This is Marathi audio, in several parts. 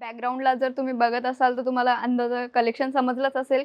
बॅकग्राऊंडला जर तुम्ही बघत असाल तर तुम्हाला अंदाज कलेक्शन समजलंच असेल.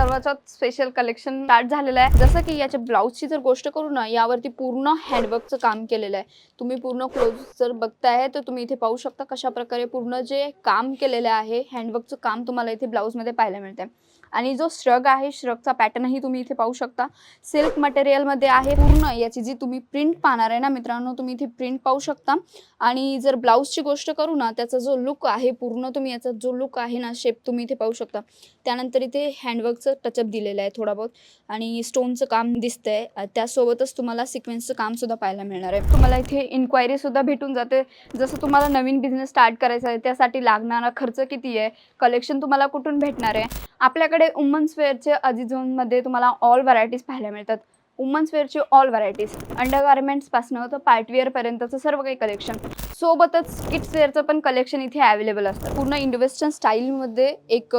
करवाचौथ स्पेशल कलेक्शन स्टार्ट झालेलं आहे. जसं की याच्या ब्लाऊजची जर गोष्ट करू ना यावरती पूर्ण हँडवर्कचं काम केलेलं आहे. तुम्ही पूर्ण क्लोज जर बघताय तर तुम्ही इथे पाहू शकता कशा प्रकारे पूर्ण जे काम केलेलं आहे हँडवर्कचं काम तुम्हाला इथे ब्लाऊजमध्ये पाहायला मिळतंय. आणि जो श्रग आहे श्रगचा पॅटर्नही तुम्ही इथे पाहू शकता. सिल्क मटेरियलमध्ये आहे पूर्ण याची जी तुम्ही प्रिंट पाहणार आहे ना मित्रांनो तुम्ही इथे प्रिंट पाहू शकता. आणि जर ब्लाऊजची गोष्ट करू ना त्याचा जो लुक आहे पूर्ण तुम्ही याचा जो लुक आहे ना शेप तुम्ही इथे पाहू शकता. त्यानंतर इथे हँडवर्कचं टचअप दिलेलं आहे थोडा बहुत. आणि स्टोनचं काम दिसतंय. त्यासोबतच तुम्हाला सिक्वेन्सचं काम सुद्धा पाहायला मिळणार आहे. तुम्हाला इथे इन्क्वायरी सुद्धा भेटून जाते. जसं तुम्हाला नवीन बिझनेस स्टार्ट करायचा आहे त्यासाठी लागणारा खर्च किती आहे? कलेक्शन तुम्हाला कुठून भेटणार आहे? आपल्याकडे वुमन्स वेअरचे अजिझोनमध्ये तुम्हाला ऑल व्हरायटीज पाहायला मिळतात. वुमन्स वेअरची ऑल व्हरायटीज अंडर गार्मेंट्सपासनं तर पार्टवेअरपर्यंतचं सर्व काही कलेक्शन सोबतच किड्स वेअरचं पण कलेक्शन इथे अवेलेबल असतं. पूर्ण इंडोवेस्टर्न स्टाईलमध्ये एक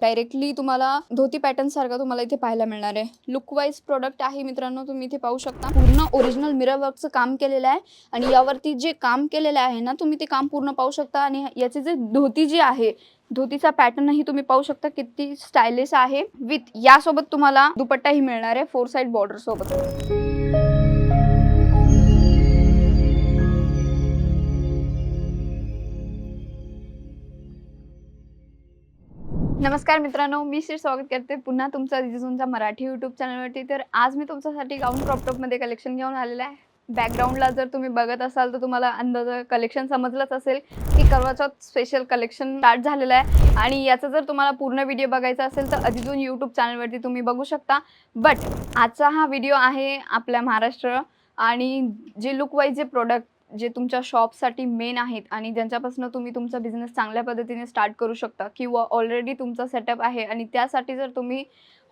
डायरेक्टली तुम्हाला धोती पॅटर्न सारखा तुम्हाला इथे पाहायला मिळणार आहे. लुक वाईज प्रोडक्ट आहे मित्रांनो तुम्ही इथे पाहू शकता. पूर्ण ओरिजिनल मिरर वर्कचं काम केलेलं आहे. आणि यावरती जे काम केलेलं आहे ना तुम्ही ते काम पूर्ण पाहू शकता. आणि याची जे धोती जी आहे धोतीचा पॅटर्नही तुम्ही पाहू शकता किती स्टायलिश आहे. विथ यासोबत तुम्हाला दुपट्टाही मिळणार आहे फोर साईड बॉर्डर सोबत. नमस्कार मित्रांनो मी श्री स्वागत करते पुन्हा तुमचा जिजूंच्या मराठी यूट्यूब चॅनलवरती तर आज मी तुमच्यासाठी गाऊन क्रॉपटॉपमध्ये कलेक्शन घेऊन आलेलं आहे. बॅकग्राऊंडला जर तुम्ही बघत असाल तर तुम्हाला अंदाज कलेक्शन समजलंच असेल की करवाचौथ स्पेशल कलेक्शन स्टार्ट झालेलं आहे. आणि याचा जर तुम्हाला पूर्ण व्हिडिओ बघायचा असेल तर अजिजून यूट्यूब चॅनलवरती तुम्ही बघू शकता. बट आजचा हा व्हिडिओ आहे आपल्या महाराष्ट्र आणि जे लुकवाईज जे प्रोडक्ट जे तुमच्या शॉपसाठी मेन आहेत आणि ज्यांच्यापासून तुम्ही तुमचा बिझनेस चांगल्या पद्धतीने स्टार्ट करू शकता किंवा ऑलरेडी तुमचा सेटअप आहे आणि त्यासाठी जर तुम्ही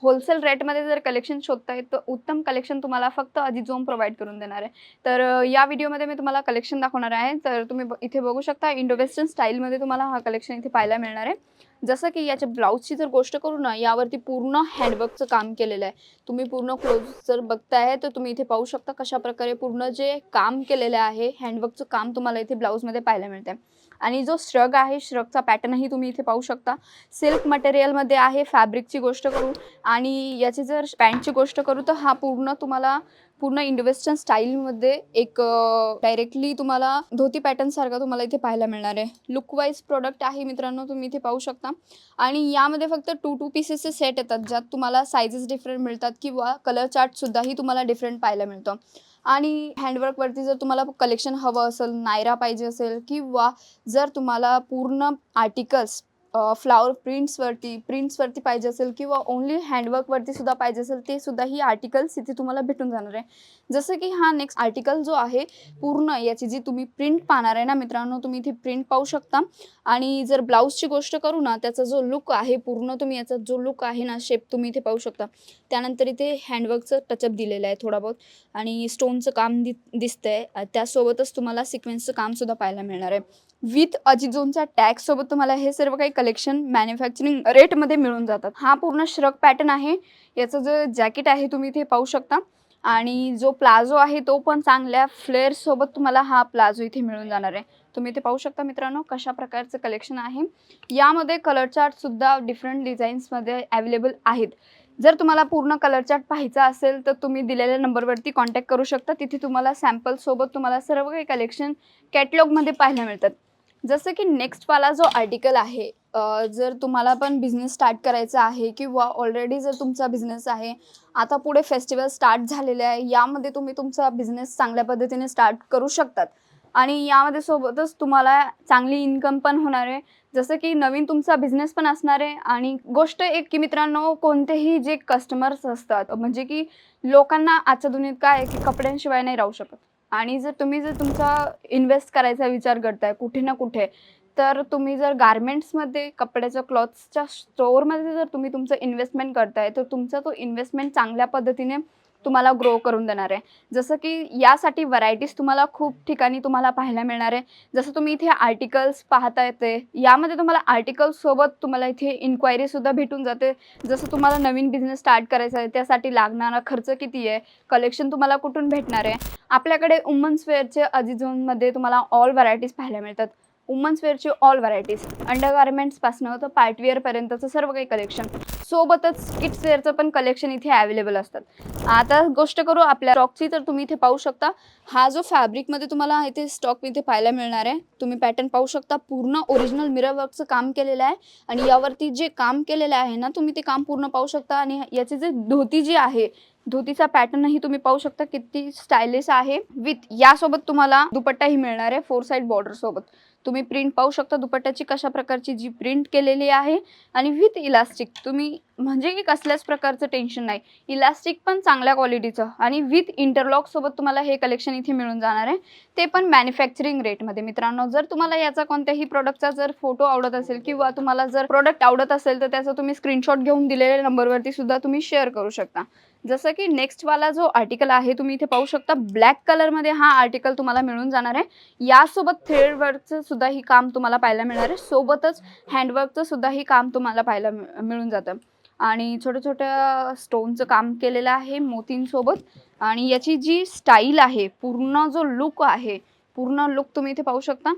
होलसेल रेटमध्ये जर कलेक्शन शोधताय तर उत्तम कलेक्शन तुम्हाला फक्त अजिझोम प्रोव्हाइड करून देणार आहे. तर या व्हिडिओमध्ये मी तुम्हाला कलेक्शन दाखवणार आहे. तर तुम्ही ब- इथे बघू शकता इंडो वेस्टर्न स्टाईलमध्ये तुम्हाला हा कलेक्शन इथे पाहायला मिळणार आहे. जसं की याच्या ब्लाऊजची जर गोष्ट करू ना यावरती पूर्ण हँडवर्कचं काम केलेलं आहे. तुम्ही पूर्ण क्लोज जर बघताय तर तुम्ही इथे पाहू शकता कशा प्रकारे पूर्ण जे काम केलेलं आहे हँडवर्कचं काम तुम्हाला इथे ब्लाऊजमध्ये पाहायला मिळतंय. आणि जो श्रग आहे श्रगचा पॅटर्नही तुम्ही इथे पाहू शकता. सिल्क मटेरियलमध्ये आहे फॅब्रिकची गोष्ट करू आणि याची जर पॅन्टची गोष्ट करू तर हा पूर्ण तुम्हाला पूर्ण इंडो वेस्टर्न स्टाईलमध्ये एक डायरेक्टली तुम्हाला धोती पॅटर्न सारखा तुम्हाला इथे पाहायला मिळणार आहे. लुकवाईज प्रोडक्ट आहे मित्रांनो तुम्ही इथे पाहू शकता. आणि यामध्ये फक्त टू टू पीसेसचे सेट येतात ज्यात तुम्हाला सायझेस डिफरंट मिळतात किंवा कलर चार्टसुद्धाही तुम्हाला डिफरंट पाहायला मिळतं. आणि हँडवर्कवरती जर तुम्हाला कलेक्शन हवं असेल नायरा पाहिजे असेल किंवा जर तुम्हाला पूर्ण आर्टिकल्स फ्लावर प्रिंट्सवरती प्रिंट्सवरती पाहिजे असेल किंवा ओन्ली हँडवर्कवरती सुद्धा पाहिजे असेल ते सुद्धा ही आर्टिकल्स इथे तुम्हाला भेटून जाणार आहे. जसं की हा नेक्स्ट आर्टिकल जो आहे पूर्ण याची जी तुम्ही प्रिंट पाहणार आहे ना मित्रांनो तुम्ही इथे प्रिंट पाहू शकता. आणि जर ब्लाऊजची गोष्ट करू ना त्याचा जो लुक आहे पूर्ण तुम्ही याचा जो लुक आहे ना शेप तुम्ही इथे पाहू शकता. त्यानंतर इथे हँडवर्कचं टचअप दिलेलं आहे थोडा बहुत आणि स्टोनचं काम दि दिसतंय. त्यासोबतच तुम्हाला सिक्वेन्सचं कामसुद्धा पाहायला मिळणार आहे. विथ अजिझोनच्या टॅग सोबत तुम्हाला हे सर्व काही कलेक्शन मॅन्युफॅक्चरिंग रेटमध्ये मिळून जातात. हा पूर्ण श्रक पॅटर्न आहे. याचं जो जॅकेट आहे तुम्ही इथे पाहू शकता. आणि जो प्लाझो आहे तो पण चांगल्या फ्लेअर सोबत तुम्हाला हा प्लाझो इथे मिळून जाणार आहे. तुम्ही इथे पाहू शकता मित्रांनो कशा प्रकारचं कलेक्शन आहे. यामध्ये कलर चार्ट सुद्धा डिफरंट डिझाईन्समध्ये अवेलेबल आहेत. जर तुम्हाला पूर्ण कलर चार्ट पाहायचा असेल तर तुम्ही दिलेल्या नंबरवरती कॉन्टॅक्ट करू शकता. तिथे तुम्हाला सॅम्पल सोबत तुम्हाला सर्व काही कलेक्शन कॅटलॉगमध्ये पाहायला मिळतात. जसं की नेक्स्टवाला जो आर्टिकल आहे जर तुम्हाला पण बिझनेस स्टार्ट करायचा आहे किंवा ऑलरेडी जर तुमचा बिझनेस आहे आता पुढे फेस्टिवल स्टार्ट झालेले आहे यामध्ये तुम्ही तुमचा बिझनेस चांगल्या पद्धतीने स्टार्ट करू शकतात. आणि यामध्ये सोबतच तुम्हाला चांगली इन्कम पण होणार आहे. जसं की नवीन तुमचा बिझनेस पण असणार आहे. आणि गोष्ट एक की मित्रांनो कोणतेही जे कस्टमर्स असतात म्हणजे की लोकांना आजच्या दुनियेत काय आहे की कपड्यांशिवाय नाही राहू शकत. आणि जर तुम्ही जर तुमचा इन्व्हेस्ट करायचा विचार करताय कुठे ना कुठे तर तुम्ही जर गार्मेंट्समध्ये कपड्याच्या क्लॉथ्सच्या स्टोअरमध्ये जर तुम्ही तुमचं इन्व्हेस्टमेंट करताय तर तुमचा तो इन्व्हेस्टमेंट चांगल्या पद्धतीने तुम्हाला ग्रो करून देणार आहे. जसं की यासाठी व्हरायटीज तुम्हाला खूप ठिकाणी तुम्हाला पाहायला मिळणार आहे. जसं तुम्ही इथे आर्टिकल्स पाहता येते यामध्ये तुम्हाला आर्टिकल्ससोबत तुम्हाला इथे इन्क्वायरी सुद्धा भेटून जाते. जसं तुम्हाला नवीन बिझनेस स्टार्ट करायचा आहे त्यासाठी लागणारा खर्च किती आहे कलेक्शन तुम्हाला कुठून भेटणार आहे. आपल्याकडे वुमन्स वेअरचे अजिझोनमध्ये तुम्हाला ऑल व्हरायटीज पाहायला मिळतात. वुमन्स वेअरची ऑल व्हरायटीज अंडरगार्मेंट्सपासनं तर पार्टवेअरपर्यंतचं सर्व काही कलेक्शन सोबतच किड्स वेअरचं पण कलेक्शन इथे अवेलेबल असतात. आता गोष्ट करू आपल्या स्टॉकची तर तुम्ही इथे पाहू शकता. हा जो फॅब्रिकमध्ये तुम्हाला इथे स्टॉक इथे पाहायला मिळणार आहे तुम्ही पॅटर्न पाहू शकता. पूर्ण ओरिजिनल मिरर वर्कचं काम केलेलं आहे. आणि यावरती जे काम केलेलं आहे ना तुम्ही ते काम पूर्ण पाहू शकता. आणि याची जे धोती जी आहे धोतीचा पॅटर्नही तुम्ही पाहू शकता किती स्टायलिश आहे. विथ यासोबत तुम्हाला दुपट्टाही मिळणार आहे फोर साईड बॉर्डर सोबत. तुम्ही प्रिंट पाहू शकता दुपट्ट्याची कशा प्रकारची जी प्रिंट केलेली आहे. आणि विथ इलास्टिक तुम्ही म्हणजे की कसल्याच प्रकारचं टेन्शन नाही. इलास्टिक पण चांगल्या क्वालिटीचं आणि विथ इंटरलॉक सोबत तुम्हाला हे कलेक्शन इथे मिळून जाणार आहे. ते पण मॅन्युफॅक्चरिंग रेटमध्ये मित्रांनो जर तुम्हाला याचा कोणत्याही प्रोडक्टचा जर फोटो आवडत असेल किंवा तुम्हाला जर प्रोडक्ट आवडत असेल तर त्याचा तुम्ही स्क्रीनशॉट घेऊन दिलेल्या नंबरवरती सुद्धा तुम्ही शेअर करू शकता. जसं की नेक्स्ट वाला जो आर्टिकल आहे तुम्ही इथे पाहू शकता ब्लॅक कलरमध्ये हा आर्टिकल तुम्हाला मिळून जाणार आहे. यासोबत थ्रेड वर्कचं सुद्धा ही काम तुम्हाला पाहायला मिळणार आहे. सोबतच हँडवर्कचं सुद्धा ही काम तुम्हाला पाहायला मिळ- मिळून जातं. आणि छोट्या छोट्या स्टोनचं काम केलेलं आहे मोतींसोबत. आणि याची जी स्टाईल आहे पूर्ण जो लुक आहे पूर्ण लुक तुम्ही इथे पाहू शकता.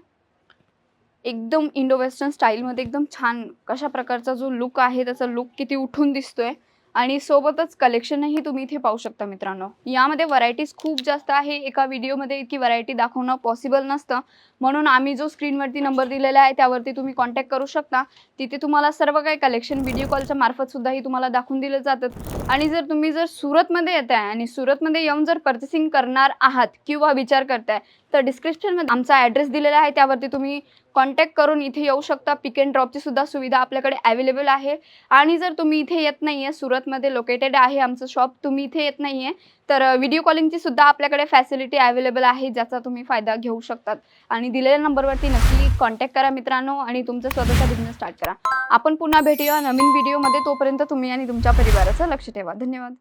एकदम इंडो वेस्टर्न स्टाईलमध्ये एकदम छान कशा प्रकारचा जो लुक आहे त्याचा लुक किती उठून दिसतोय. आणि सोबतच कलेक्शनही तुम्ही इथे पाहू शकता मित्रांनो. यामध्ये व्हरायटीज खूप जास्त आहे. एका व्हिडिओमध्ये इतकी व्हरायटी दाखवणं पॉसिबल नसतं. म्हणून आम्ही जो स्क्रीनवरती नंबर दिलेला आहे त्यावरती तुम्ही कॉन्टॅक्ट करू शकता. तिथे तुम्हाला सर्व काही कलेक्शन व्हिडिओ कॉलच्या मार्फत सुद्धाही तुम्हाला दाखवून दिलं जातात आणि जर तुम्ही जर सुरतमध्ये येत आहे आणि सुरतमध्ये येऊन जर पर्चेसिंग करणार आहात किंवा विचार करताय तर डिस्क्रिप्शनमध्ये आमचा ॲड्रेस दिलेला आहे. त्यावरती तुम्ही कॉन्टॅक्ट करून इथे येऊ शकता. पिक अँड ड्रॉपची सुद्धा सुविधा आपल्याकडे अवेलेबल आहे. आणि जर तुम्ही इथे येत नाही आहे सुरतमध्ये लोकेटेड आहे आमचं शॉप तुम्ही इथे येत नाही आहे तर व्हिडिओ कॉलिंगची सुद्धा आपल्याकडे फॅसिलिटी अवेलेबल आहे ज्याचा तुम्ही फायदा घेऊ शकतात. आणि दिलेल्या नंबरवरती नक्की कॉन्टॅक्ट करा मित्रांनो आणि तुमचा स्वतःचा बिझनेस स्टार्ट करा. आपण पुन्हा भेटूया नवीन व्हिडिओमध्ये तोपर्यंत तुम्ही आणि तुमच्या परिवाराचं लक्ष ठेवा. धन्यवाद.